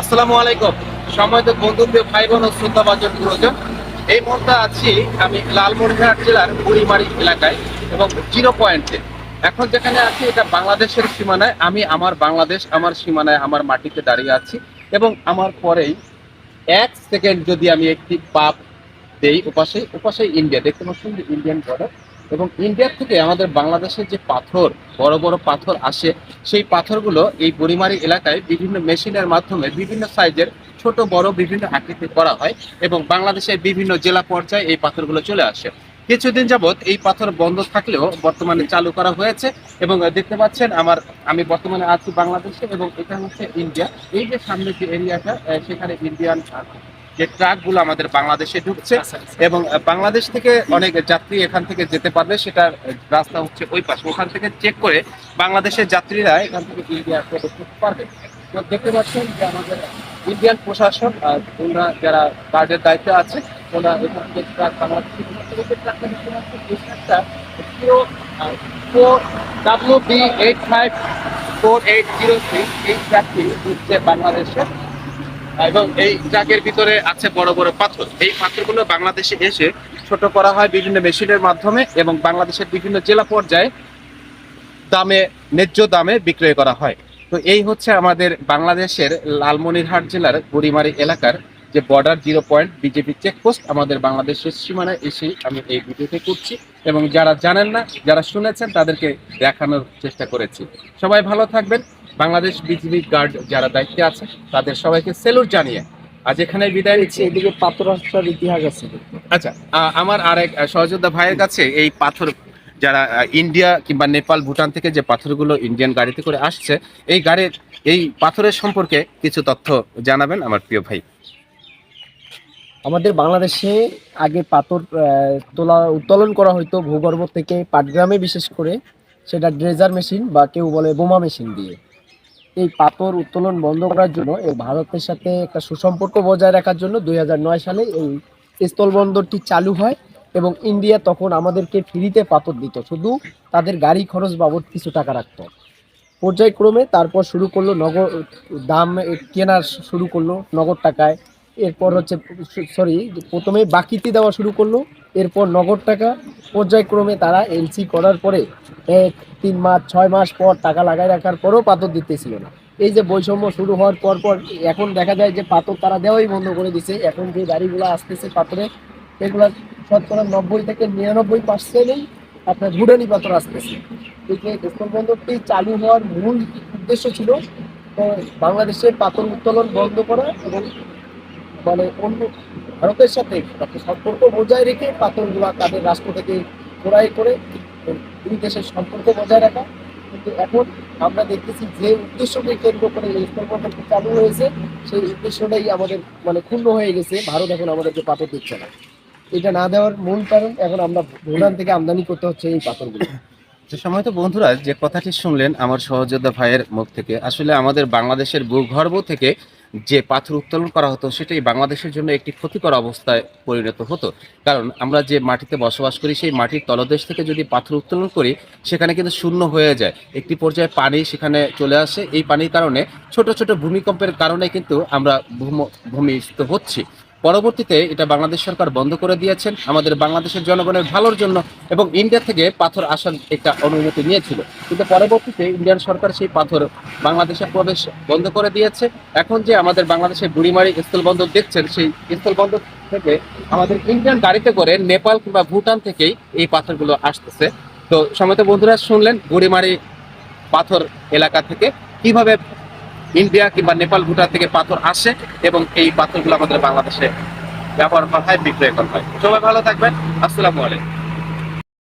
আসসালামু আলাইকুম। সময় তো বন্ধু প্রিয় ভাই বোন শ্রদ্ধা বাজন গুরুজন, এই মুহূর্তে আছি আমি লালমনিরহাট জেলার বুড়িমারি এলাকায় এবং জিরো পয়েন্টে। এখন যেখানে আছি, এটা বাংলাদেশের সীমানায়। আমি আমার বাংলাদেশ, আমার সীমানায়, আমার মাটিতে দাঁড়িয়ে আছি এবং আমার পরেই এক সেকেন্ড যদি আমি একটি পাপ দেই ওপাশে ওপাশে ইন্ডিয়া। দেখতে পাচ্ছেন ইন্ডিয়ান বর্ডার। এবং ইন্ডিয়ার থেকে আমাদের বাংলাদেশের যে পাথর, বড় বড় পাথর আসে, সেই পাথরগুলো এই বুড়িমারি এলাকায় বিভিন্ন মেশিনের মাধ্যমে বিভিন্ন সাইজের ছোট, বড় বিভিন্ন আকৃতি করা হয় এবং বাংলাদেশের বিভিন্ন জেলা পর্যায়ে এই পাথরগুলো চলে আসে। কিছুদিন যাবত এই পাথর বন্ধ থাকলেও বর্তমানে চালু করা হয়েছে এবং দেখতে পাচ্ছেন আমার, আমি বর্তমানে আছি বাংলাদেশে এবং এটা হচ্ছে ইন্ডিয়া এই যে সামনে যে এরিয়াটা সেখানে ইন্ডিয়ান যে ট্রাকগুলো আমাদের বাংলাদেশে ঢুকছে এবং বাংলাদেশ থেকে অনেক যাত্রী এখান থেকে যেতে পারবে সেটার রাস্তা হচ্ছে ওই পাশে। ওখান থেকে চেক করে বাংলাদেশের যাত্রীরা এখান থেকে ইন্ডিয়া প্রবেশ করতে পারবে। তো দেখতে পাচ্ছেন যে আমাদের ইন্ডিয়ান প্রশাসন ওনারা যারা গার্ডের দায়িত্বে আছে ওনারা এখান থেকে ট্রাক বাংলাদেশ ট্রাকটা দেখতে পাচ্ছেন এই ট্রাকটা পুরো four W B eight five four eight zero three এই ট্রাকটি হচ্ছে বাংলাদেশের এবং এই ট্রাকের ভিতরে আছে বড় বড় পাথর। এই পাথরগুলো বাংলাদেশে এসে ছোট করা হয় বিভিন্ন মেশিনের মাধ্যমে এবং বাংলাদেশের বিভিন্ন জেলা পর্যায়ে দামে, ন্যায্য দামে বিক্রয় করা হয়। তো এই হচ্ছে আমাদের বাংলাদেশের লালমনিরহাট জেলার বুড়িমারি এলাকার যে border zero point BJP checkpost আমাদের বাংলাদেশের সীমানায় এসে আমি এই ভিডিওতে করছি এবং যারা জানেন না, যারা শুনেছেন তাদেরকে দেখানোর চেষ্টা করেছি। সবাই ভালো থাকবেন। বাংলাদেশ বিজিবি গার্ড যারা দায়িত্বে আছে তাদের সবাইকে সেলুট জানিয়ে আজ এখানে বিদায় নিচ্ছি। এদিকে পাথর আসার ইতিহাস আছে। আচ্ছা আমার আরেক সহযোদ্ধা ভাইয়ের কাছে এই পাথর যারা ইন্ডিয়া কিংবা নেপাল ভুটান থেকে যে পাথরগুলো ইন্ডিয়ান গাড়িতে করে আসছে এই গাড়ির এই পাথরের সম্পর্কে কিছু তথ্য জানাবেন আমার প্রিয় ভাই। আমাদের বাংলাদেশে আগে পাথর তোলা উত্তোলন করা হতো ভূগর্ভ থেকে পাটগ্রামে বিশেষ করে সেটা ড্রেজার মেশিন বা কেউ বলে বোমা মেশিন দিয়ে। এই পাথর উত্তোলন বন্ধ করার জন্য এই ভারতের সাথে একটা সুসম্পর্ক বজায় রাখার জন্য দু হাজার নয় সালে এই স্থলবন্দরটি চালু হয় এবং ইন্ডিয়া তখন আমাদেরকে ফ্রিতে পাথর দিত। শুধু তাদের গাড়ি খরচ বাবদ কিছু টাকা রাখত। পর্যায়ক্রমে তারপর শুরু করল নগদ দাম কেনার শুরু করল নগদ টাকায়। এরপর হচ্ছে, সরি, প্রথমে বাকিতে দেওয়া শুরু করল। এরপর নগদ টাকা। পর্যায়ক্রমে তারা এলসি করার পরে এক, তিন মাস, ছয় মাস পর টাকা লাগাই রাখার পরও পাথর দিতেছিল না। এই যে বৈষম্য শুরু হওয়ার পর পর এখন দেখা যায় যে পাথর তারা দেওয়াই বন্ধ করে দিছে। এখন যে গাড়িগুলো আসতেছে পাথরে, এগুলো শতকরা নব্বই থেকে নিরানব্বই পার্সেন্টই আপনার ভুটানি পাথর আসতেছে। স্থলবন্দরটি চালু হওয়ার মূল উদ্দেশ্য ছিল বাংলাদেশের পাথর উত্তোলন বন্ধ করা এবং মানে অন্য ভারতের সাথে সম্পর্ক বজায় রেখে পাথরগুলা তাদের রাষ্ট্র থেকে ক্রয় করে দুই দেশের সম্পর্ক বজায় রাখা। কিন্তু এখন আমরা দেখতেছি যে উদ্দেশ্যকে কেন্দ্র করে এই স্থলবন্দরটি চালু হয়েছে, সেই উদ্দেশ্যটাই আমাদের মানে ক্ষুণ্ণ হয়ে গেছে। ভারত এখন আমাদেরকে পাথর দিচ্ছে না। এটা না দেওয়ার মূল কারণ এখন আমরা ভুটান থেকে আমদানি করতে হচ্ছে এই পাথরগুলো। যে সময় তো বন্ধুরা, যে কথাটি শুনলেন আমার সহযোদ্ধা ভাইয়ের মুখ থেকে, আসলে আমাদের বাংলাদেশের ভূগর্ভ থেকে যে পাথর উত্তোলন করা হতো সেটাই বাংলাদেশের জন্য একটি ক্ষতিকর অবস্থায় পরিণত হতো। কারণ আমরা যে মাটিতে বসবাস করি, সেই মাটির তলদেশ থেকে যদি পাথর উত্তোলন করি, সেখানে কিন্তু শূন্য হয়ে যায়। একটি পর্যায়ে পানি সেখানে চলে আসে। এই পানির কারণে ছোট ছোট ভূমিকম্পের কারণে কিন্তু আমরা ভূম- ভূমিষ্ঠ হচ্ছি। পরবর্তীতে এটা বাংলাদেশ সরকার বন্ধ করে দিয়েছেন। আমাদের বাংলাদেশের জনগণের ভালোর জন্য এবং ইন্ডিয়া থেকে পাথর আসার একটা অনুমতি নিয়েছিল। কিন্তু পরবর্তীতে ইন্ডিয়ান সরকার সেই পাথর বাংলাদেশে প্রবেশ বন্ধ করে দিয়েছে। এখন যে আমাদের বাংলাদেশের বুড়িমারি স্থলবন্দর দেখছেন, সেই স্থলবন্দর থেকে আমাদের ইন্ডিয়ান গাড়িতে করে নেপাল কিংবা ভুটান থেকেই এই পাথরগুলো আসতেছে। তো সময় বন্ধুরা শুনলেন, বুড়িমারি পাথর এলাকা থেকে কীভাবে ইন্ডিয়া কিংবা নেপাল, ভুটান থেকে পাথর আসে এবং এই পাথরগুলো আমাদের বাংলাদেশে ব্যবহার করা হয়, বিক্রয় করা হয়। সবাই ভালো থাকবেন। আসসালামু আলাইকুম।